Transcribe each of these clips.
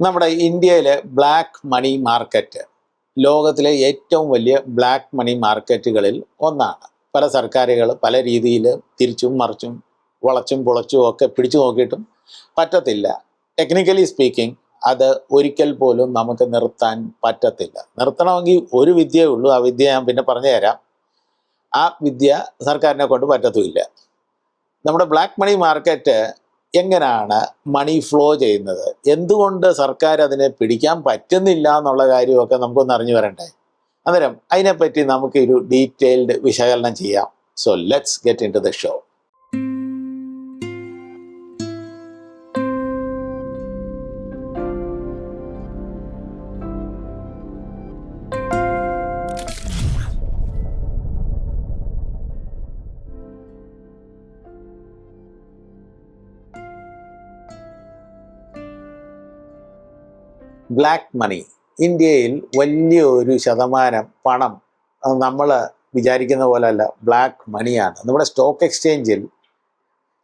നമ്മുടെ ഇന്ത്യയിലെ black money market ലോകത്തിലെ ഏറ്റവും വലിയ ബ്ലാക്ക് മണി മാർക്കറ്റുകളിൽ ഒന്നാണ്. പല സർക്കാരുകൾ പല രീതിയിൽ തിരിച്ചും മറിച്ചും വളച്ചും പുളച്ചും ഒക്കെ പിടിച്ചു നോക്കിയിട്ടും പറ്റത്തില്ല. ടെക്നിക്കലി സ്പീക്കിംഗ് അത് ഒരിക്കൽ പോലും നമുക്ക് നിർത്താൻ പറ്റത്തില്ല. നിർത്തണമെങ്കിൽ ഒരു വിദ്യയേ ഉള്ളൂ. ആ വിദ്യ ഞാൻ പിന്നെ പറഞ്ഞു തരാം. ആ വിദ്യ സർക്കാരിനെ കൊണ്ട് പറ്റത്തുമില്ല. നമ്മുടെ ബ്ലാക്ക് മണി മാർക്കറ്റ് എങ്ങനെയാണ് മണി ഫ്ലോ ചെയ്യുന്നത്? എന്തുകൊണ്ട് സർക്കാർ അതിനെ പിടിക്കാൻ പറ്റുന്നില്ല എന്നുള്ള കാര്യമൊക്കെ നമുക്കൊന്ന് അറിഞ്ഞു വരണ്ടേ? അന്നേരം അതിനെപ്പറ്റി നമുക്ക് ഒരു ഡീറ്റെയിൽഡ് വിശകലനം ചെയ്യാം. So let's get into the show black money ഇന്ത്യയിൽ വലിയൊരു ശതമാനം പണം നമ്മൾ വിചാരിക്കുന്ന പോലെയല്ല ബ്ലാക്ക് മണിയാണ് നമ്മുടെ സ്റ്റോക്ക് എക്സ്ചേഞ്ചിൽ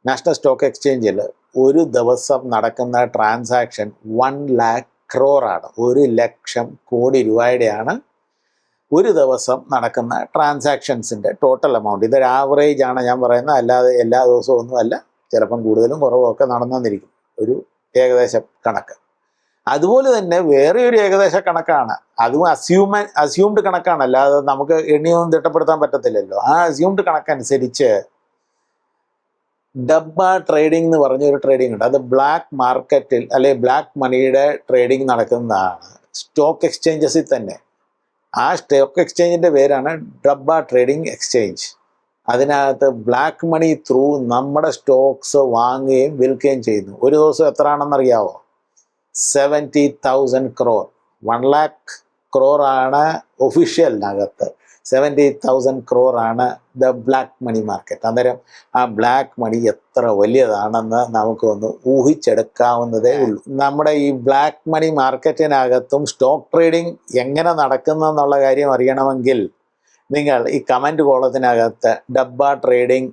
നാഷണൽ സ്റ്റോക്ക് എക്സ്ചേഞ്ചിൽ ഒരു ദിവസം നടക്കുന്ന ട്രാൻസാക്ഷൻ വൺ ലാക്ക് ക്രോറാണ് ഒരു ലക്ഷം കോടി രൂപയുടെയാണ് ഒരു ദിവസം നടക്കുന്ന ട്രാൻസാക്ഷൻസിന്റെ ടോട്ടൽ എമൗണ്ട് ഇതൊരു ആവറേജ് ആണ് ഞാൻ പറയുന്നത്. അല്ലാതെ എല്ലാ ദിവസവും ഒന്നുമല്ല. ചിലപ്പം കൂടുതലും കുറവും ഒക്കെ ഒരു ഏകദേശം കണക്ക്. അതുപോലെ തന്നെ വേറെ ഒരു ഏകദേശ കണക്കാണ്. അതും അസ്യൂമ അസ്യൂംഡ് കണക്കാണ്. അല്ലാതെ നമുക്ക് എണ്ണിയൊന്നും തിട്ടപ്പെടുത്താൻ പറ്റത്തില്ലല്ലോ. ആ അസ്യൂംഡ് കണക്കനുസരിച്ച് ഡബ്ബ ട്രേഡിംഗ് എന്ന് പറഞ്ഞൊരു ട്രേഡിംഗ് ഉണ്ട്. അത് ബ്ലാക്ക് മാർക്കറ്റിൽ അല്ലെ ബ്ലാക്ക് മണിയുടെ ട്രേഡിംഗ് നടക്കുന്നതാണ്. സ്റ്റോക്ക് എക്സ്ചേഞ്ചസിൽ തന്നെ. ആ സ്റ്റോക്ക് എക്സ്ചേഞ്ചിന്റെ പേരാണ് ഡബ്ബ ട്രേഡിംഗ് എക്സ്ചേഞ്ച് അതിനകത്ത് ബ്ലാക്ക് മണി ത്രൂ നമ്മുടെ സ്റ്റോക്സ് വാങ്ങുകയും വിൽക്കുകയും ചെയ്യുന്നു. ഒരു ദിവസം എത്ര ആണെന്നറിയാവോ seventy thousand crore one lakh ക്രോറാണ് ഒഫീഷ്യലിനകത്ത് സെവന്റി തൗസൻഡ് ക്രോറാണ് ദ ബ്ലാക്ക് മണി മാർക്കറ്റ് അന്നേരം ആ ബ്ലാക്ക് മണി എത്ര വലിയതാണെന്ന് നമുക്കൊന്ന് ഊഹിച്ചെടുക്കാവുന്നതേ ഉള്ളൂ. നമ്മുടെ ഈ ബ്ലാക്ക് മണി മാർക്കറ്റിനകത്തും സ്റ്റോക്ക് ട്രേഡിംഗ് എങ്ങനെ നടക്കുന്നു എന്നുള്ള കാര്യം അറിയണമെങ്കിൽ നിങ്ങൾ ഈ കമന്റ് കോളത്തിനകത്ത് ഡബ്ബ ട്രേഡിംഗ്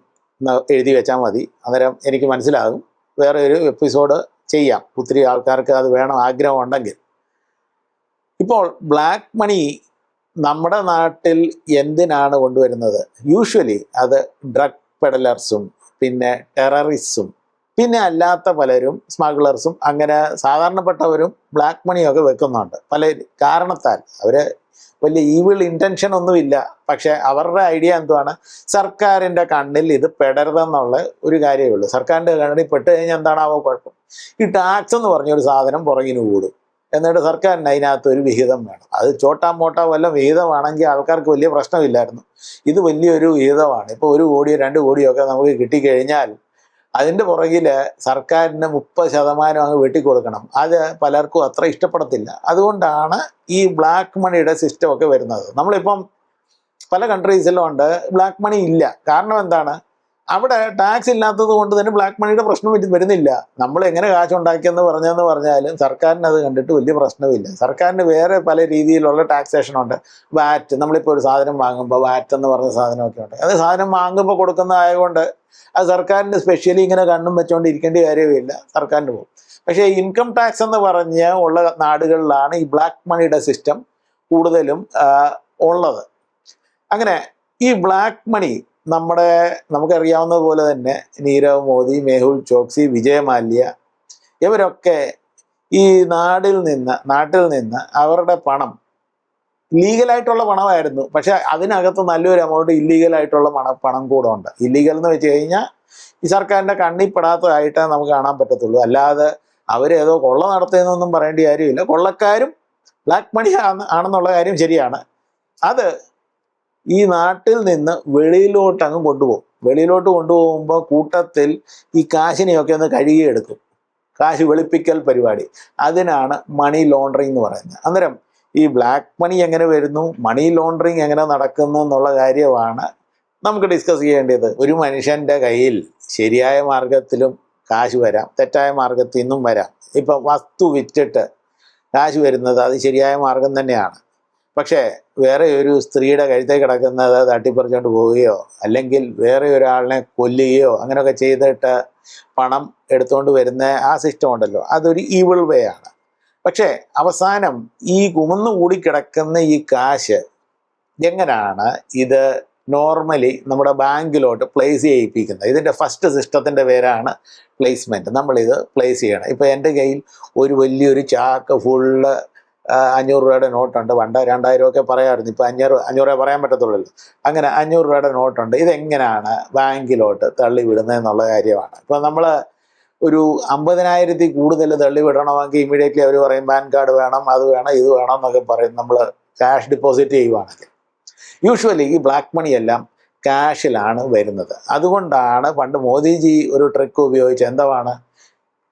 എഴുതി വെച്ചാൽ മതി. അന്നേരം എനിക്ക് മനസ്സിലാകും. വേറെ ഒരു എപ്പിസോഡ് ചെയ്യാം. ഒത്തിരി ആൾക്കാർക്ക് അത് വേണം ആഗ്രഹം ഉണ്ടെങ്കിൽ ഇപ്പോൾ ബ്ലാക്ക് മണി നമ്മുടെ നാട്ടിൽ എന്തിനാണ് കൊണ്ടുവരുന്നത്? യൂഷ്വലി അത് ഡ്രഗ് പെഡലേഴ്സും പിന്നെ ടെററിസ്റ്റും പിന്നെ അല്ലാത്ത പലരും സ്മഗ്ലേഴ്സും അങ്ങനെ സാധാരണപ്പെട്ടവരും ബ്ലാക്ക് മണിയൊക്കെ വെക്കുന്നുണ്ട്. പല കാരണത്താൽ അവർ വലിയ ഈവിൾ ഇന്റൻഷൻ ഒന്നുമില്ല. പക്ഷെ അവരുടെ ഐഡിയ എന്തുവാണ്? സർക്കാരിന്റെ കണ്ണിൽ ഇത് പെടരുതെന്നുള്ള ഒരു കാര്യമേ ഉള്ളൂ. സർക്കാരിന്റെ കണ്ണിൽ പെട്ട് കഴിഞ്ഞാൽ എന്താണാവോ കുഴപ്പം. ഈ ടാക്സ് എന്ന് പറഞ്ഞൊരു സാധനം പുറകിന് കൂടും. എന്നിട്ട് സർക്കാരിന് അതിനകത്ത് ഒരു വിഹിതം വേണം. അത് ചോട്ടാ മോട്ടാ വല്ല വിഹിതമാണെങ്കിൽ ആൾക്കാർക്ക് വലിയ പ്രശ്നമില്ലായിരുന്നു. ഇത് വലിയൊരു വിഹിതമാണ്. ഇപ്പോൾ ഒരു കോടിയോ രണ്ട് കോടിയോ ഒക്കെ നമുക്ക് കിട്ടിക്കഴിഞ്ഞാൽ അതിന്റെ പുറകിൽ സർക്കാരിന് മുപ്പത് ശതമാനം അങ്ങ് വെട്ടിക്കൊടുക്കണം. അത് പലർക്കും അത്ര ഇഷ്ടപ്പെടത്തില്ല. അതുകൊണ്ടാണ് ഈ ബ്ലാക്ക് മണിയുടെ സിസ്റ്റം ഒക്കെ വരുന്നത്. നമ്മളിപ്പം പല കൺട്രീസിലും ഉണ്ട് ബ്ലാക്ക് മണി ഇല്ല. കാരണം എന്താണ്? അവിടെ ടാക്സ് ഇല്ലാത്തത് കൊണ്ട് തന്നെ ബ്ലാക്ക് മണിയുടെ പ്രശ്നം വരുന്നില്ല. നമ്മൾ എങ്ങനെ കാശ് ഉണ്ടാക്കിയെന്ന് പറഞ്ഞെന്ന് പറഞ്ഞാലും സർക്കാരിന് അത് കണ്ടിട്ട് വലിയ പ്രശ്നമില്ല. സർക്കാരിന് വേറെ പല രീതിയിലുള്ള ടാക്സേഷൻ ഉണ്ട്. വാറ്റ് നമ്മളിപ്പോൾ ഒരു സാധനം വാങ്ങുമ്പോൾ വാറ്റ് എന്ന് പറഞ്ഞ സാധനമൊക്കെ ഉണ്ട്. അത് സാധനം വാങ്ങുമ്പോൾ കൊടുക്കുന്നതായതുകൊണ്ട് അത് സർക്കാരിന്റെ സ്പെഷ്യലി ഇങ്ങനെ കണ്ണും വെച്ചുകൊണ്ട് ഇരിക്കേണ്ട കാര്യമില്ല. സർക്കാരിന് പോകും പക്ഷേ ഇൻകം ടാക്സ് എന്ന് പറഞ്ഞ് ഉള്ള നാടുകളിലാണ് ഈ ബ്ലാക്ക് മണിയുടെ സിസ്റ്റം കൂടുതലും ഉള്ളത്. അങ്ങനെ ഈ ബ്ലാക്ക് മണി നമ്മുടെ നമുക്കറിയാവുന്നത് പോലെ തന്നെ നീരവ് മോദി മേഹുൽ ചോക്സി വിജയ് മാല്യ ഇവരൊക്കെ ഈ നാടിൽ നിന്ന് നാട്ടിൽ നിന്ന് അവരുടെ പണം ലീഗലായിട്ടുള്ള പണമായിരുന്നു. പക്ഷെ അതിനകത്ത് നല്ലൊരു എമൗണ്ട് ഇല്ലീഗലായിട്ടുള്ള പണം പണം കൂടെ ഉണ്ട് ഇല്ലീഗൽ എന്ന് വെച്ച് കഴിഞ്ഞാൽ ഈ സർക്കാരിന്റെ കണ്ണിപ്പെടാത്തതായിട്ടേ നമുക്ക് കാണാൻ പറ്റത്തുള്ളൂ. അല്ലാതെ അവരേതോ കൊള്ള നടത്തിയെന്നൊന്നും പറയേണ്ട കാര്യമില്ല. കൊള്ളക്കാരും ബ്ലാക്ക് മണി ആണ് ആണെന്നുള്ള കാര്യം ശരിയാണ്. അത് ഈ നാട്ടിൽ നിന്ന് വെളിയിലോട്ട് അങ്ങ് കൊണ്ടുപോകും. വെളിയിലോട്ട് കൊണ്ടുപോകുമ്പോൾ കൂട്ടത്തിൽ ഈ കാശിനെയൊക്കെ ഒന്ന് കഴുകിയെടുക്കും. കാശ് വെളുപ്പിക്കൽ പരിപാടി. അതിനാണ് മണി ലോണ്ടറിങ് എന്ന് പറയുന്നത്. അന്നേരം ഈ ബ്ലാക്ക് മണി എങ്ങനെ വരുന്നു? മണി ലോണ്ടറിങ് എങ്ങനെ നടക്കുന്നു എന്നുള്ള കാര്യമാണ് നമുക്ക് ഡിസ്കസ് ചെയ്യേണ്ടത്. ഒരു മനുഷ്യന്റെ കയ്യിൽ ശരിയായ മാർഗത്തിലും കാശ് വരാം തെറ്റായ മാർഗത്തിൽ നിന്നും വരാം. ഇപ്പം വസ്തു വിറ്റിട്ട് കാശ് വരുന്നത് അത് ശരിയായ മാർഗം തന്നെയാണ്. പക്ഷേ വേറെ ഒരു സ്ത്രീയുടെ കഴുത്തേ കിടക്കുന്നത് തട്ടിപ്പറിച്ചുകൊണ്ട് പോവുകയോ അല്ലെങ്കിൽ വേറെ ഒരാളിനെ കൊല്ലുകയോ അങ്ങനെയൊക്കെ ചെയ്തിട്ട് പണം എടുത്തുകൊണ്ട് വരുന്ന ആ സിസ്റ്റം ഉണ്ടല്ലോ. അതൊരു ഈവിൾ വേ ആണ്. പക്ഷേ അവസാനം ഈ കുമന്നുകൂടി കിടക്കുന്ന ഈ കാശ് എങ്ങനെയാണ് ഇത് നോർമലി നമ്മുടെ ബാങ്കിലോട്ട് പ്ലേസ് ചെയ്യിപ്പിക്കുന്നത്? ഇതിന്റെ ഫസ്റ്റ് സിസ്റ്റത്തിന്റെ പേരാണ് പ്ലേസ്മെന്റ് നമ്മളിത് പ്ലേസ് ചെയ്യണം. ഇപ്പോൾ എന്റെ കയ്യിൽ ഒരു വലിയൊരു ചാക്ക് ഫുള്ള് അഞ്ഞൂറ് രൂപയുടെ നോട്ടുണ്ട് പണ്ട് രണ്ടായിരം ഒക്കെ പറയാമായിരുന്നു. ഇപ്പോൾ അഞ്ഞൂറ് രൂപ പറയാൻ പറ്റത്തുള്ളൂ. അങ്ങനെ അഞ്ഞൂറ് രൂപയുടെ നോട്ടുണ്ട് ഇതെങ്ങനെയാണ് ബാങ്കിലോട്ട് തള്ളി വിടുന്നത് എന്നുള്ള കാര്യമാണ്. ഇപ്പോൾ നമ്മൾ ഒരു അമ്പതിനായിരത്തിൽ കൂടുതൽ തള്ളി വിടണമെങ്കിൽ ഇമീഡിയറ്റ്ലി അവർ പറയും പാൻ കാർഡ് വേണം അത് വേണം ഇത് വേണം എന്നൊക്കെ പറയും. നമ്മൾ ക്യാഷ് ഡിപ്പോസിറ്റ് ചെയ്യുവാണെങ്കിൽ. യൂഷ്വലി ഈ ബ്ലാക്ക് മണി എല്ലാം ക്യാഷിലാണ് വരുന്നത്. അതുകൊണ്ടാണ് പണ്ട് മോദിജി ഒരു ട്രിക്ക് ഉപയോഗിച്ച് എന്താണ്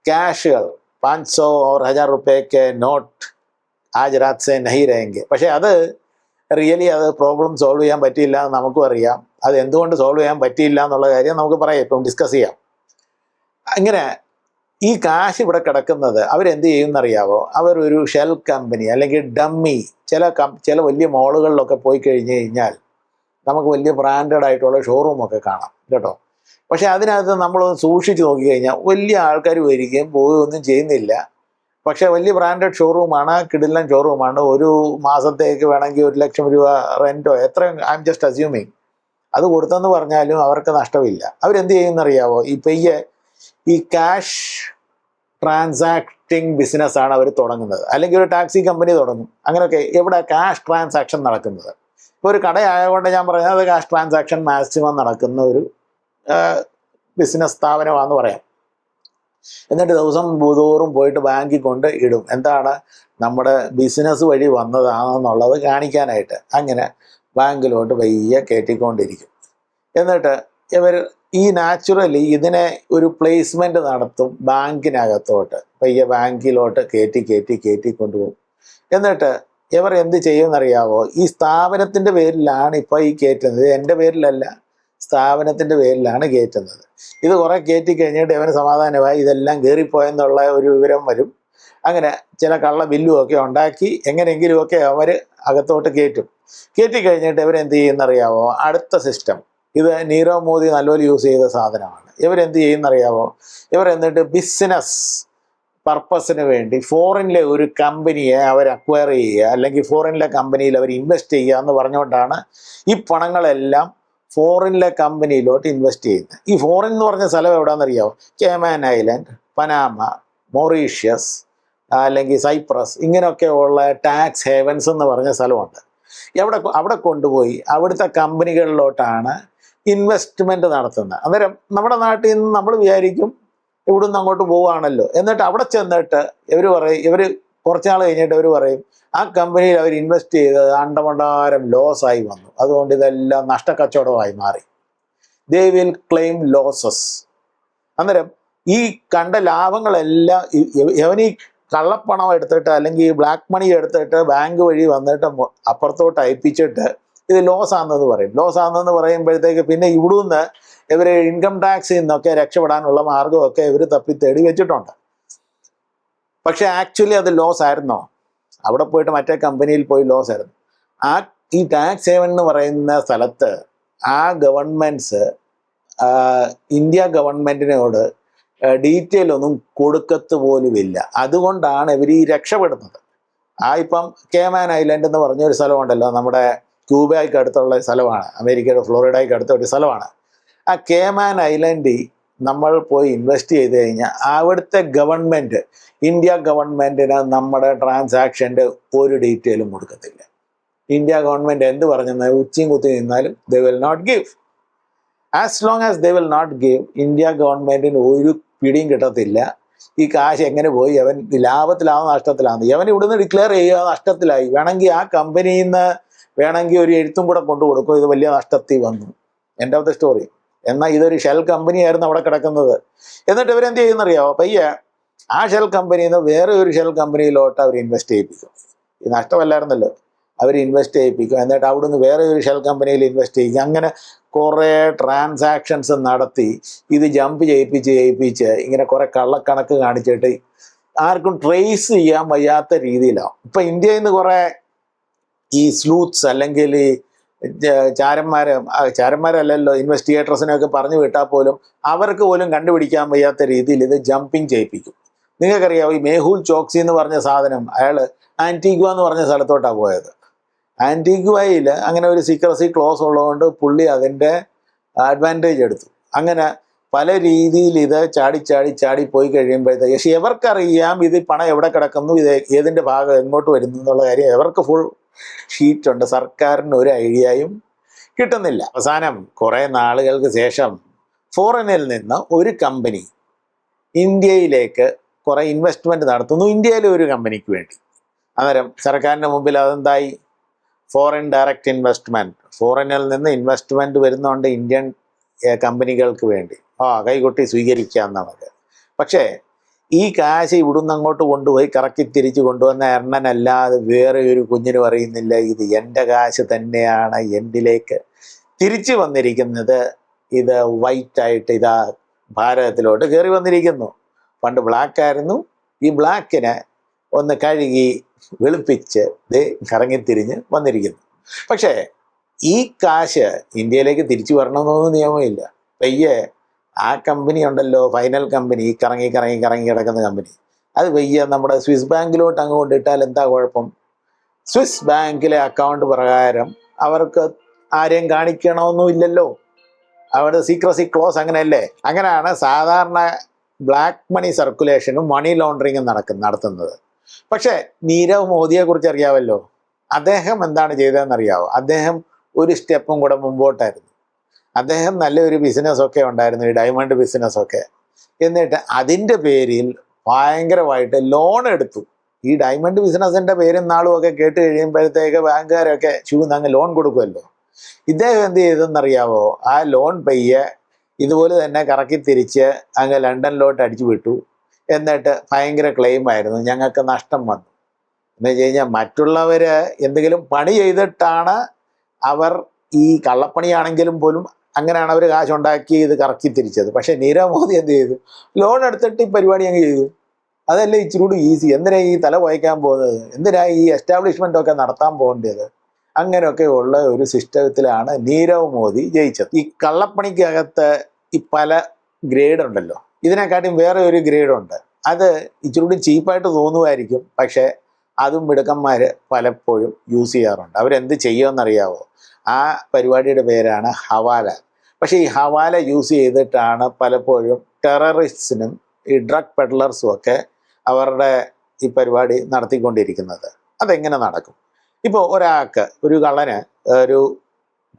ക്യാഷുകൾ പാഞ്ച് സോ ഓർ ഹജാർ റുപ്യക്ക് നോട്ട് ആജ് രാത് സെ നഹി രേങ്കെ പക്ഷേ അത് റിയലി അത് പ്രോബ്ലം സോൾവ് ചെയ്യാൻ പറ്റിയില്ല എന്ന് നമുക്കും അറിയാം. അത് എന്തുകൊണ്ട് സോൾവ് ചെയ്യാൻ പറ്റിയില്ല എന്നുള്ള കാര്യം നമുക്ക് പറയാം. ഇപ്പം ഡിസ്കസ് ചെയ്യാം. അങ്ങനെ ഈ കാശ് ഇവിടെ കിടക്കുന്നത് അവരെന്ത് ചെയ്യുമെന്നറിയാവോ? അവരൊരു ഷെൽ കമ്പനി അല്ലെങ്കിൽ ഡമ്മി ചില ചില വലിയ മോളുകളിലൊക്കെ പോയി കഴിഞ്ഞ് കഴിഞ്ഞാൽ നമുക്ക് വലിയ ബ്രാൻഡഡ് ആയിട്ടുള്ള ഷോറൂമൊക്കെ കാണാം കേട്ടോ? പക്ഷേ അതിനകത്ത് നമ്മളൊന്ന് സൂക്ഷിച്ച് നോക്കി കഴിഞ്ഞാൽ വലിയ ആൾക്കാർ വരികയും പോവുകയൊന്നും ചെയ്യുന്നില്ല. പക്ഷേ വലിയ ബ്രാൻഡഡ് ഷോറൂമാണ് കിടിലൻ ഷോറൂമാണ് ഒരു മാസത്തേക്ക് വേണമെങ്കിൽ ഒരു ലക്ഷം രൂപ റെന്റോ എത്ര ഐ എം ജസ്റ്റ് അസ്യൂമിങ് അത് കൊടുത്തെന്ന് പറഞ്ഞാലും അവർക്ക് നഷ്ടമില്ല. അവരെന്ത് ചെയ്യുമെന്നറിയാവോ? ഈ പെയ്യെ ഈ ക്യാഷ് ട്രാൻസാക്ടിങ് ബിസിനസ്സാണ് അവർ തുടങ്ങുന്നത്. അല്ലെങ്കിൽ ഒരു ടാക്സി കമ്പനി തുടങ്ങും. അങ്ങനെയൊക്കെ എവിടെ ക്യാഷ് ട്രാൻസാക്ഷൻ നടക്കുന്നത്? ഇപ്പോൾ ഒരു കടയായതുകൊണ്ട് ഞാൻ അത് ക്യാഷ് ട്രാൻസാക്ഷൻ മാക്സിമം നടക്കുന്ന ഒരു ബിസിനസ് സ്ഥാപനമാണെന്ന് പറയാം. എന്നിട്ട് ദിവസം തോറും പോയിട്ട് ബാങ്കിൽ കൊണ്ട് ഇടും. എന്താണ്? നമ്മുടെ ബിസിനസ് വഴി വന്നതാണെന്നുള്ളത് കാണിക്കാനായിട്ട്. അങ്ങനെ ബാങ്കിലോട്ട് പയ്യെ കയറ്റിക്കൊണ്ടിരിക്കും എന്നിട്ട് ഇവർ ഈ നാച്ചുറലി ഇതിനെ ഒരു പ്ലേസ്മെന്റ് നടത്തും ബാങ്കിനകത്തോട്ട്. പയ്യെ ബാങ്കിലോട്ട് കയറ്റി കയറ്റി കയറ്റി കൊണ്ടുപോകും. എന്നിട്ട് ഇവർ എന്ത് ചെയ്യുമെന്നറിയാവോ? ഈ സ്ഥാപനത്തിന്റെ പേരിലാണ് ഇപ്പോൾ ഈ കയറ്റുന്നത്. എന്റെ പേരിലല്ല. സ്ഥാപനത്തിന്റെ പേരിലാണ് കയറ്റുന്നത്. ഇത് കുറെ കയറ്റി കഴിഞ്ഞിട്ട് ഇവന് സമാധാനമായി ഇതെല്ലാം കയറിപ്പോയെന്നുള്ള ഒരു വിവരം വരും. അങ്ങനെ ചില കള്ള ബില്ലും ഒക്കെ ഉണ്ടാക്കി എങ്ങനെയെങ്കിലുമൊക്കെ അവർ അകത്തോട്ട് കയറ്റും. കയറ്റി കഴിഞ്ഞിട്ട് ഇവരെന്ത് ചെയ്യുന്നറിയാവോ അടുത്ത സിസ്റ്റം ഇത് നീരവ് മോദി നല്ലപോലെ യൂസ് ചെയ്ത സാധനമാണ്. ഇവരെന്ത് ചെയ്യുന്നറിയാമോ ഇവർ എന്നിട്ട് ബിസിനസ് പർപ്പസിന് വേണ്ടി ഫോറിനിലെ ഒരു കമ്പനിയെ അവർ അക്വയർ ചെയ്യുക അല്ലെങ്കിൽ ഫോറിനിലെ കമ്പനിയിൽ അവർ ഇൻവെസ്റ്റ് ചെയ്യുക എന്ന് പറഞ്ഞുകൊണ്ടാണ് ഈ പണങ്ങളെല്ലാം ഫോറിനിലെ കമ്പനിയിലോട്ട് ഇൻവെസ്റ്റ് ചെയ്യുന്നത്. ഈ ഫോറിൻ എന്ന് പറഞ്ഞ സ്ഥലം എവിടെയാണെന്നറിയാമോ കേമാൻ ഐലൻഡ് പനാമ മൊറീഷ്യസ് അല്ലെങ്കിൽ സൈപ്രസ് ഇങ്ങനെയൊക്കെ ഉള്ള ടാക്സ് ഹേവൻസ് എന്ന് പറഞ്ഞ സ്ഥലമുണ്ട്. എവിടെ അവിടെ കൊണ്ടുപോയി അവിടുത്തെ കമ്പനികളിലോട്ടാണ് ഇൻവെസ്റ്റ്മെന്റ് നടത്തുന്നത് അന്നേരം നമ്മുടെ നാട്ടിൽ നിന്ന് നമ്മൾ വിചാരിക്കും ഇവിടുന്ന് അങ്ങോട്ട് പോവുകയാണല്ലോ എന്നിട്ട് അവിടെ ചെന്നിട്ട് ഇവർ പറയും ഇവർ കുറച്ച് നാൾ കഴിഞ്ഞിട്ട് ഇവർ പറയും ആ കമ്പനിയിൽ അവർ ഇൻവെസ്റ്റ് ചെയ്തത് അണ്ടമണ്ടാരം ലോസ് ആയി വന്നു. അതുകൊണ്ട് ഇതെല്ലാം നഷ്ടക്കച്ചവടമായി മാറി. ദേ വിൽ ക്ലെയിം ലോസസ് അന്നേരം ഈ കണ്ട ലാഭങ്ങളെല്ലാം എവനി കള്ളപ്പണം എടുത്തിട്ട് അല്ലെങ്കിൽ ബ്ലാക്ക് മണി എടുത്തിട്ട് ബാങ്ക് വഴി വന്നിട്ട് അപ്പുറത്തോട്ട് അയപ്പിച്ചിട്ട് ഇത് ലോസ് ആണെന്ന് പറയും. ലോസ് ആണെന്ന് പറയുമ്പോഴത്തേക്ക് പിന്നെ ഇവിടുന്ന് ഇവർ ഇൻകം ടാക്സിൽ നിന്നൊക്കെ രക്ഷപ്പെടാനുള്ള മാർഗമൊക്കെ ഇവർ തപ്പി തേടി വെച്ചിട്ടുണ്ട്. പക്ഷെ ആക്ച്വലി അത് ലോസ് ആയിരുന്നോ? അവിടെ പോയിട്ട് മറ്റേ കമ്പനിയിൽ പോയി ലോസ് ആയിരുന്നു. ആ ഈ ടാക്സ് സേവൻ എന്ന് പറയുന്ന സ്ഥലത്ത് ആ ഗവൺമെന്റ്സ് ഇന്ത്യ ഗവൺമെന്റിനോട് ഡീറ്റെയിൽ ഒന്നും കൊടുക്കത്ത് പോലുമില്ല അതുകൊണ്ടാണ് ഇവർ ഈ രക്ഷപ്പെടുന്നത്. ആ ഇപ്പം കേമാൻ ഐലൻഡ് എന്ന് പറഞ്ഞൊരു സ്ഥലമുണ്ടല്ലോ നമ്മുടെ ക്യൂബയ്ക്ക് അടുത്തുള്ള സ്ഥലമാണ്. അമേരിക്കയുടെ ഫ്ലോറിഡയ്ക്ക് അടുത്ത ഒരു സ്ഥലമാണ്. ആ കേമാൻ ഐലൻഡിൽ നമ്മൾ പോയി ഇൻവെസ്റ്റ് ചെയ്ത് കഴിഞ്ഞാൽ അവിടുത്തെ ഗവൺമെന്റ് ഇന്ത്യ ഗവൺമെന്റിന് നമ്മുടെ ട്രാൻസാക്ഷന്റെ ഒരു ഡീറ്റെയിലും കൊടുക്കത്തില്ല. ഇന്ത്യ ഗവൺമെന്റ് എന്ത് പറഞ്ഞെന്നാൽ ഉച്ചയും കുത്തി നിന്നാലും they will not give as long as they will not give India ഗവൺമെന്റിന് ഒരു പിടിയും കിട്ടത്തില്ല. ഈ കാശ് എങ്ങനെ പോയി? അവൻ ലാഭത്തിലാവുന്ന നഷ്ടത്തിലാണോ? അവൻ ഇവിടുന്ന് ഡിക്ലെയർ ചെയ്യുക നഷ്ടത്തിലായി. വേണമെങ്കിൽ ആ കമ്പനിയിൽ നിന്ന് വേണമെങ്കിൽ ഒരു എഴുത്തും കൂടെ കൊണ്ടു കൊടുക്കും. ഇത് വലിയ നഷ്ടത്തിൽ വന്നു. ഓഫ് ദ സ്റ്റോറി എന്നാൽ ഇതൊരു ഷെൽ കമ്പനി ആയിരുന്നു അവിടെ കിടക്കുന്നത്. എന്നിട്ട് ഇവരെന്ത് ചെയ്യുന്നറിയാമോ പയ്യ ആ ഷെൽ കമ്പനിയിൽ നിന്ന് വേറെ ഒരു ഷെൽ കമ്പനിയിലോട്ട് അവർ ഇൻവെസ്റ്റ് ചെയ്യിപ്പിക്കും. ഇത് നഷ്ടമല്ലായിരുന്നല്ലോ. അവർ ഇൻവെസ്റ്റ് ചെയ്യിപ്പിക്കും. എന്നിട്ട് അവിടുന്ന് വേറെ ഒരു ഷെൽ കമ്പനിയിൽ ഇൻവെസ്റ്റ് ചെയ്യിക്കും. അങ്ങനെ കുറേ ട്രാൻസാക്ഷൻസ് നടത്തി. ഇത് ജമ്പ് ചെയ്യിപ്പിച്ച് ചെയ്യിപ്പിച്ച് ഇങ്ങനെ കുറേ കള്ളക്കണക്ക് കാണിച്ചിട്ട് ആർക്കും ട്രേസ് ചെയ്യാൻ വയ്യാത്ത രീതിയിലാണ് ഇപ്പം ഇന്ത്യയിൽ നിന്ന് കുറേ ഈ സ്ലൂത്ത്സ് അല്ലെങ്കിൽ ഈ ചാരന്മാരെ ചാരന്മാരല്ലല്ലോ ഇൻവെസ്റ്റിഗേറ്റേഴ്സിനെയൊക്കെ പറഞ്ഞു വിട്ടാൽ പോലും അവർക്ക് പോലും കണ്ടുപിടിക്കാൻ വയ്യാത്ത രീതിയിൽ ഇത് ജമ്പിങ് ചെയ്യിപ്പിക്കും. നിങ്ങൾക്കറിയാം ഈ മേഹുൽ ചോക്സി എന്ന് പറഞ്ഞ സാധനം അയാൾ ആന്റീഗ്വ എന്ന് പറഞ്ഞ സ്ഥലത്തോട്ടാണ് പോയത്. ആന്റീഗ്വയിൽ അങ്ങനെ ഒരു സീക്രസി ക്ലോസ് ഉള്ളതുകൊണ്ട് പുള്ളി അതിന്റെ അഡ്വാന്റേജ് എടുത്തു. അങ്ങനെ പല രീതിയിൽ ഇത് ചാടി ചാടി ചാടി പോയി കഴിയുമ്പോഴത്തേക്ക് പക്ഷെ എവർക്കറിയാം ഇത് പണം എവിടെ കിടക്കുന്നു ഇത് ഏതിന്റെ ഭാഗം എങ്ങോട്ട് വരുന്നു എന്നുള്ള കാര്യം എവർക്ക് ഫുൾ ഷീറ്റ് ഉണ്ട് സർക്കാരിന് ഒരു ഐഡിയയും കിട്ടുന്നില്ല. അവസാനം കുറേ നാളുകൾക്ക് ശേഷം ഫോറിനിൽ നിന്ന് ഒരു കമ്പനി ഇന്ത്യയിലേക്ക് കുറേ ഇൻവെസ്റ്റ്മെന്റ് നടത്തുന്നു. ഇന്ത്യയിലെ ഒരു കമ്പനിക്ക് വേണ്ടി. അന്നേരം സർക്കാരിന്റെ മുമ്പിൽ അതെന്തായി? ഫോറിൻ ഡയറക്റ്റ് ഇൻവെസ്റ്റ്മെന്റ് ഫോറിനിൽ നിന്ന് ഇൻവെസ്റ്റ്മെന്റ് വരുന്നുണ്ട് ഇന്ത്യൻ കമ്പനികൾക്ക് വേണ്ടി. ആ കൈകൊട്ടി സ്വീകരിക്കാം നമുക്ക് പക്ഷേ ഈ കാശ് ഇവിടുന്ന് അങ്ങോട്ട് കൊണ്ടുപോയി കറക്കി തിരിച്ചു കൊണ്ടുവന്ന എണ്ണനല്ലാതെ വേറെ ഒരു കുഞ്ഞിനും അറിയുന്നില്ല ഇത് എന്റെ കാശ് തന്നെയാണ് എന്റിലേക്ക് തിരിച്ചു വന്നിരിക്കുന്നത് ഇത് വൈറ്റ് ആയിട്ട് ഇതാ ഭാരതത്തിലോട്ട് കയറി വന്നിരിക്കുന്നു. പണ്ട് ബ്ലാക്ക് ആയിരുന്നു. ഈ ബ്ലാക്കിനെ ഒന്ന് കഴുകി വെളുപ്പിച്ച് ഇത് കറങ്ങിത്തിരിഞ്ഞ് വന്നിരിക്കുന്നു. പക്ഷേ ഈ കാശ് ഇന്ത്യയിലേക്ക് തിരിച്ചു വരണമെന്നൊന്നും നിയമമില്ല. പയ്യെ ആ കമ്പനി ഉണ്ടല്ലോ ഫൈനൽ കമ്പനി കറങ്ങി കറങ്ങി കറങ്ങി കിടക്കുന്ന കമ്പനി അത് വയ്യ നമ്മുടെ സ്വിസ് ബാങ്കിലോട്ട് അങ്ങ് കൊണ്ടിട്ടാൽ എന്താ കുഴപ്പം? സ്വിസ് ബാങ്കിലെ അക്കൗണ്ട് പ്രകാരം അവർക്ക് ആരെയും കാണിക്കണമെന്നുമില്ലല്ലോ അവരുടെ സീക്രസി ക്ലോസ് അങ്ങനെയല്ലേ? അങ്ങനെയാണ് സാധാരണ ബ്ലാക്ക് മണി സർക്കുലേഷനും മണി ലോണ്ടറിങ്ങും നടക്കുന്ന നടത്തുന്നത്. പക്ഷേ നീരവ് മോദിയെ കുറിച്ച് അറിയാമല്ലോ അദ്ദേഹം എന്താണ് ചെയ്തതെന്ന് അറിയാവോ അദ്ദേഹം ഒരു സ്റ്റെപ്പും കൂടെ മുമ്പോട്ടായിരുന്നു. അദ്ദേഹം നല്ലൊരു ബിസിനസ്സൊക്കെ ഉണ്ടായിരുന്നു ഈ ഡയമണ്ട് ബിസിനസ്സൊക്കെ എന്നിട്ട് അതിന്റെ പേരിൽ ഭയങ്കരമായിട്ട് ലോൺ എടുത്തു. ഈ ഡയമണ്ട് ബിസിനസ്സിന്റെ പേരും നാളും ഒക്കെ കേട്ട് കഴിയുമ്പോഴത്തേക്ക് ബാങ്കുകാരൊക്കെ ചൂന്ന് അങ്ങ് ലോൺ കൊടുക്കുമല്ലോ. ഇദ്ദേഹം എന്ത് ചെയ്തെന്നറിയാവോ? ആ ലോൺ പയ്യെ ഇതുപോലെ തന്നെ കറക്കി തിരിച്ച് അങ്ങ് ലണ്ടനിലോട്ട് അടിച്ചു വിട്ടു. എന്നിട്ട് ഭയങ്കര ക്ലെയിം ആയിരുന്നു. ഞങ്ങൾക്ക് നഷ്ടം വന്നു. എന്ന് വെച്ച് കഴിഞ്ഞാൽ മറ്റുള്ളവർ എന്തെങ്കിലും പണി ചെയ്തിട്ടാണ് അവർ ഈ കള്ളപ്പണിയാണെങ്കിലും പോലും അങ്ങനെയാണ് അവർ കാശുണ്ടാക്കി ഇത് കറക്കി തിരിച്ചത്. പക്ഷേ നീരവ് മോദി എന്ത് ചെയ്തു? ലോൺ എടുത്തിട്ട് ഈ പരിപാടി അങ്ങ് ചെയ്തു. അതല്ലേ ഇച്ചിരി കൂടി ഈസി എന്തിനാ ഈ തല വഹിക്കാൻ പോകുന്നത്? എന്തിനാ ഈ എസ്റ്റാബ്ലിഷ്മെന്റ് ഒക്കെ നടത്താൻ പോകേണ്ടത്? അങ്ങനെയൊക്കെ ഉള്ള ഒരു സിസ്റ്റത്തിലാണ് നീരവ് മോദി ജയിച്ചത്. ഈ കള്ളപ്പണിക്കകത്ത് ഈ പല ഗ്രേഡ് ഉണ്ടല്ലോ. ഇതിനെക്കാട്ടിയും വേറെ ഒരു ഗ്രേഡ് ഉണ്ട്. അത് ഇച്ചിരി കൂടി ചീപ്പായിട്ട് തോന്നുമായിരിക്കും പക്ഷേ അതും മിടുക്കന്മാർ പലപ്പോഴും യൂസ് ചെയ്യാറുണ്ട്. അവരെന്ത് ചെയ്യുമെന്നറിയാവോ? ആ പരിപാടിയുടെ പേരാണ് ഹവാല. പക്ഷേ ഈ ഹവാല യൂസ് ചെയ്തിട്ടാണ് പലപ്പോഴും ടെററിസ്റ്റിനും ഈ ഡ്രഗ് പെഡ്ലർസും ഒക്കെ അവരുടെ ഈ പരിപാടി നടത്തിക്കൊണ്ടിരിക്കുന്നത്. അതെങ്ങനെ നടക്കും? ഇപ്പോൾ ഒരാൾക്ക് ഒരു കള്ളന് ഒരു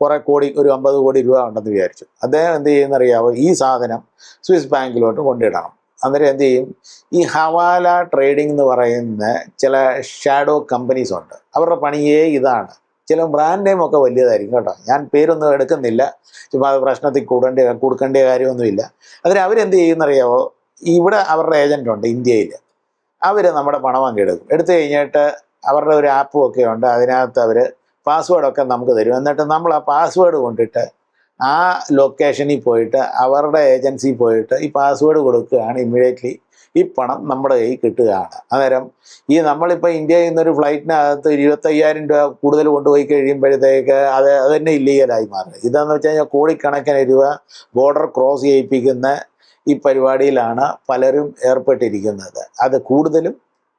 കുറേ കോടി ഒരു അമ്പത് കോടി രൂപ ഉണ്ടെന്ന് വിചാരിച്ചു. അദ്ദേഹം എന്ത് ചെയ്യുന്നറിയാവോ? ഈ സാധനം സ്വിസ് ബാങ്കിലോട്ട് കൊണ്ടിടണം. അന്നേരം എന്ത് ചെയ്യും? ഈ ഹവാല ട്രേഡിംഗ് എന്ന് പറയുന്ന ചില ഷാഡോ കമ്പനീസ് ഉണ്ട്. അവരുടെ പണിയേ ഇതാണ്. ചില ബ്രാൻഡ് നെയിം ഒക്കെ വലിയതായിരിക്കും കേട്ടോ. ഞാൻ പേരൊന്നും എടുക്കുന്നില്ല. ചുമ്മാ പ്രശ്നത്തിൽ കൂടേണ്ട കൊടുക്കേണ്ട കാര്യമൊന്നുമില്ല. അതിന് അവരെന്ത് ചെയ്യുന്നറിയാവോ? ഇവിടെ അവരുടെ ഏജന്റ് ഉണ്ട് ഇന്ത്യയിൽ അവർ നമ്മുടെ പണം അങ്ങ് എടുക്കും എടുത്തു കഴിഞ്ഞിട്ട് അവരുടെ ഒരു ആപ്പും ഒക്കെ ഉണ്ട്. അതിനകത്ത് അവർ പാസ്വേഡൊക്കെ നമുക്ക് തരും. എന്നിട്ട് നമ്മൾ ആ പാസ്വേഡ് കൊണ്ടിട്ട് ആ ലൊക്കേഷനിൽ പോയിട്ട് അവരുടെ ഏജൻസിയിൽ പോയിട്ട് ഈ പാസ്വേഡ് കൊടുക്കുകയാണ് ഇമ്മീഡിയറ്റ്ലി ഈ പണം നമ്മുടെ കയ്യിൽ കിട്ടുകയാണ്. അന്നേരം ഈ നമ്മളിപ്പോൾ ഇന്ത്യയിൽ നിന്നൊരു ഫ്ലൈറ്റിനകത്ത് ഇരുപത്തയ്യായിരം രൂപ കൂടുതൽ കൊണ്ടുപോയി കഴിയുമ്പോഴത്തേക്ക് അത് അത് തന്നെ ഇല്ലീഗലായി മാറും. ഇതെന്ന് വെച്ച് കഴിഞ്ഞാൽ കോടിക്കണക്കിന് രൂപ ബോർഡർ ക്രോസ് ചെയ്യിപ്പിക്കുന്ന ഈ പരിപാടിയിലാണ് പലരും ഏർപ്പെട്ടിരിക്കുന്നത്. അത് കൂടുതലും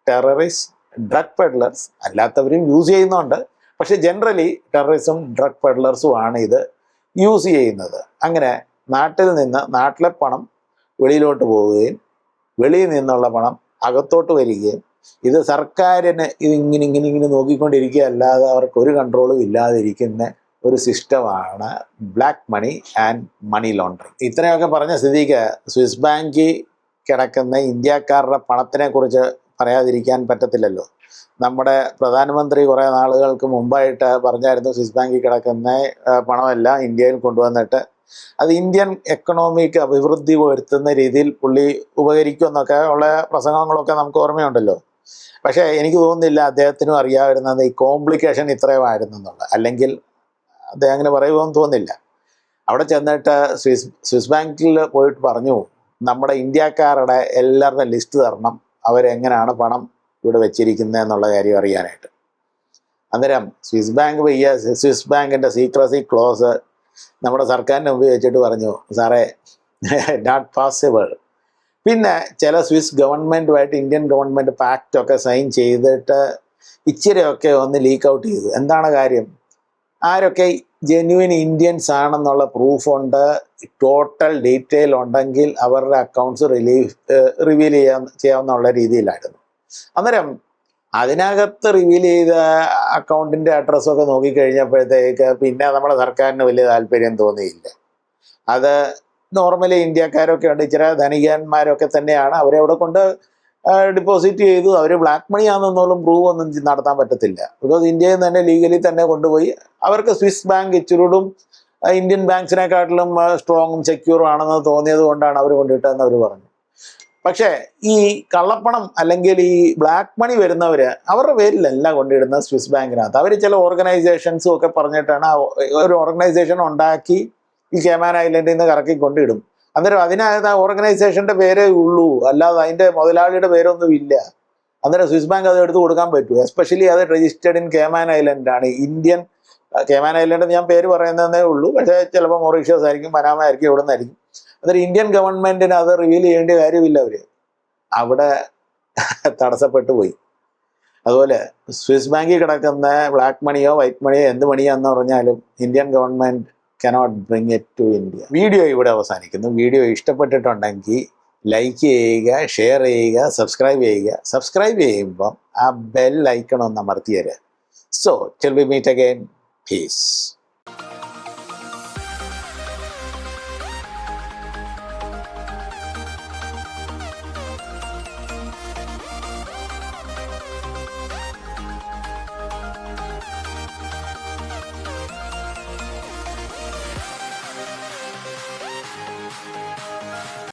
ടെററിസ്റ്റ് ഡ്രഗ് പെഡ്ലേഴ്സ് അല്ലാത്തവരും യൂസ് ചെയ്യുന്നുണ്ട്. പക്ഷേ ജനറലി ടെററിസും ഡ്രഗ് പെഡ്ലേഴ്സും ആണ് ഇത് യൂസ് ചെയ്യുന്നത്. അങ്ങനെ നാട്ടിൽ നിന്ന് നാട്ടിലെ പണം വെളിയിലോട്ട് പോവുകയും വെളിയിൽ നിന്നുള്ള പണം അകത്തോട്ട് വരികയും ഇത് സർക്കാരിന് ഇത് ഇങ്ങനെ ഇങ്ങനെ ഇങ്ങനെ നോക്കിക്കൊണ്ടിരിക്കുക അല്ലാതെ അവർക്ക് ഒരു കൺട്രോളും ഇല്ലാതിരിക്കുന്ന ഒരു സിസ്റ്റമാണ് black money and money laundering ഇത്രയൊക്കെ പറഞ്ഞ സ്ഥിതിക്ക് സ്വിസ് ബാങ്കിൽ കിടക്കുന്ന ഇന്ത്യക്കാരുടെ പണത്തിനെ കുറിച്ച് പറയാതിരിക്കാൻ പറ്റത്തില്ലല്ലോ. നമ്മുടെ പ്രധാനമന്ത്രി കുറേ നാളുകൾക്ക് മുമ്പായിട്ട് പറഞ്ഞായിരുന്നു സ്വിസ് ബാങ്കിൽ കിടക്കുന്ന പണമല്ല ഇന്ത്യയിൽ കൊണ്ടുവന്നിട്ട്. അത് ഇന്ത്യൻ എക്കണോമിക്ക് അഭിവൃദ്ധി വരുത്തുന്ന രീതിയിൽ പുള്ളി ഉപകരിക്കുമെന്നൊക്കെ ഉള്ള പ്രസംഗങ്ങളൊക്കെ നമുക്ക് ഓർമ്മയുണ്ടല്ലോ. പക്ഷേ എനിക്ക് തോന്നുന്നില്ല അദ്ദേഹത്തിനും അറിയാമായിരുന്നത് ഈ കോംപ്ലിക്കേഷൻ ഇത്രയുമായിരുന്നു എന്നുള്ളത് അല്ലെങ്കിൽ അദ്ദേഹം അങ്ങനെ പറയുമെന്ന് തോന്നുന്നില്ല. അവിടെ ചെന്നിട്ട് സ്വിസ് സ്വിസ് ബാങ്കിൽ പോയിട്ട് പറഞ്ഞു നമ്മുടെ ഇന്ത്യക്കാരുടെ എല്ലാവരുടെ ലിസ്റ്റ് തരണം. അവരെങ്ങനെയാണ് പണം ഇവിടെ വെച്ചിരിക്കുന്നത് എന്നുള്ള കാര്യം അറിയാനായിട്ട്. അന്നേരം സ്വിസ് ബാങ്ക് വയ്യ സ്വിസ് ബാങ്കിന്റെ സീക്രസി ക്ലോസ് നമ്മുടെ സർക്കാരിനെ ഉപയോഗിച്ചിട്ട് പറഞ്ഞു സാറേ നോട്ട് പോസിബിൾ പിന്നെ ചില സ്വിസ് ഗവൺമെന്റുമായിട്ട് ഇന്ത്യൻ ഗവൺമെന്റ് പാക്റ്റൊക്കെ സൈൻ ചെയ്തിട്ട് ഇച്ചിരിയൊക്കെ ഒന്ന് ലീക്ക് ഔട്ട് ചെയ്തു. എന്താണ് കാര്യം? ആരൊക്കെ ജെന്യുവിൻ ഇന്ത്യൻസ് ആണെന്നുള്ള പ്രൂഫ് ഉണ്ട് ടോട്ടൽ ഡീറ്റെയിൽ ഉണ്ടെങ്കിൽ അവരുടെ അക്കൗണ്ട്സ് റിലീഫ് റിവീൽ ചെയ്യാൻ ചെയ്യാവുന്ന രീതിയിലായിരുന്നു. അന്നേരം അതിനകത്ത് റിവീൽ ചെയ്ത അക്കൗണ്ടിന്റെ അഡ്രസ്സൊക്കെ നോക്കിക്കഴിഞ്ഞപ്പോഴത്തേക്ക് പിന്നെ നമ്മുടെ സർക്കാരിന് വലിയ താല്പര്യം തോന്നിയില്ല. അത് നോർമലി ഇന്ത്യക്കാരൊക്കെ ഉണ്ട് ഇച്ചിരി ധനികന്മാരൊക്കെ തന്നെയാണ്. അവരെ അവിടെ കൊണ്ട് ഡിപ്പോസിറ്റ് ചെയ്തു. അവർ ബ്ലാക്ക് മണി ആണെന്നോളം പ്രൂവ് ഒന്നും നടത്താൻ പറ്റത്തില്ല. ബിക്കോസ് ഇന്ത്യയിൽ നിന്ന് തന്നെ ലീഗലി തന്നെ കൊണ്ടുപോയി. അവർക്ക് സ്വിസ് ബാങ്ക് ഇച്ചിരൂടും ഇന്ത്യൻ ബാങ്ക്സിനെക്കാട്ടിലും സ്ട്രോങ്ങും സെക്യൂറും ആണെന്ന് തോന്നിയത് കൊണ്ടാണ് അവർ കൊണ്ടിട്ടതെന്ന് അവർ പറഞ്ഞു. പക്ഷേ ഈ കള്ളപ്പണം അല്ലെങ്കിൽ ഈ ബ്ലാക്ക് മണി വരുന്നവര് അവരുടെ പേരിലല്ല കൊണ്ടിടുന്ന സ്വിസ് ബാങ്കിനകത്ത് അവർ ചില ഓർഗനൈസേഷൻസും ഒക്കെ പറഞ്ഞിട്ടാണ് ഒരു ഓർഗനൈസേഷൻ ഉണ്ടാക്കി ഈ കേമാൻ ഐലൻഡിൽ നിന്ന് കറക്കി കൊണ്ടിടും. അന്നേരം അതിനകത്ത് ആ ഓർഗനൈസേഷന്റെ പേരേ ഉള്ളൂ. അല്ലാതെ അതിന്റെ മുതലാളിയുടെ പേരൊന്നും ഇല്ല. അന്നേരം സ്വിസ് ബാങ്ക് അത് എടുത്ത് കൊടുക്കാൻ പറ്റൂ. എസ്പെഷ്യലി അത് രജിസ്റ്റേർഡ് ഇൻ കേമാൻ ഐലൻഡ് ആണ്. ഇന്ത്യൻ കേമാൻ ഐലൻഡ് ഞാൻ പേര് പറയുന്നതേ ഉള്ളൂ. പക്ഷേ ചിലപ്പോൾ മൊറീഷ്യസ് ആയിരിക്കും പനാമ ആയിരിക്കും ഇവിടെ നിന്നായിരിക്കും അന്നേരം ഇന്ത്യൻ ഗവൺമെന്റിന് അത് റിവീൽ ചെയ്യേണ്ട കാര്യമില്ല അവർ. അവിടെ തടസ്സപ്പെട്ടു പോയി. അതുപോലെ സ്വിസ് ബാങ്കിൽ കിടക്കുന്ന ബ്ലാക്ക് മണിയോ വൈറ്റ് മണിയോ എന്ത് മണിയോ എന്ന് പറഞ്ഞാലും Indian government cannot bring it to India video ഇവിടെ അവസാനിക്കുന്നു. വീഡിയോ ഇഷ്ടപ്പെട്ടിട്ടുണ്ടെങ്കിൽ ലൈക്ക് ചെയ്യുക ഷെയർ ചെയ്യുക സബ്സ്ക്രൈബ് ചെയ്യുക. സബ്സ്ക്രൈബ് ചെയ്യുമ്പം ആ ബെൽ ഐക്കൺ ഒന്ന് അമർത്തിയര്. So shall be meet again peace